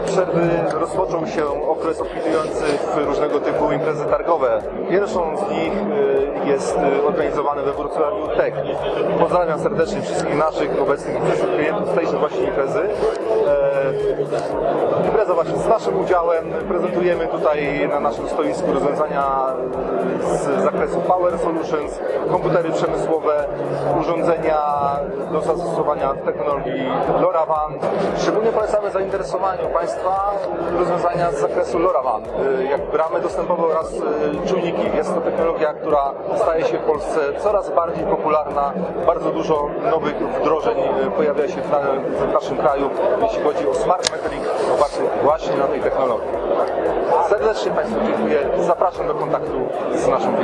czasie przerwy rozpoczął się okres opisujący w różnego typu imprezy targowe. Pierwszą z nich y, jest y, organizowany we Wrocławiu TEK. Pozdrawiam serdecznie wszystkich naszych obecnych klientów z tejże właśnie imprezy. E, Impreza właśnie z naszym udziałem. Prezentujemy tutaj na naszym stoisku rozwiązania y, z zakresu Power Solutions, komputery przemysłowe, urządzenia do zastosowania technologii LoRaWAN. Szczególnie polecamy zainteresowaniu Państwa rozwiązania z zakresu LoRaWAN, y, jak bramy dostępowe oraz y, czujniki. Jest to technologia, która staje się w Polsce coraz bardziej popularna. Bardzo dużo nowych wdrożeń pojawia się w naszym kraju, jeśli chodzi o smart metering opartych właśnie na tej technologii. Serdecznie Państwu dziękuję. Zapraszam do kontaktu z naszą.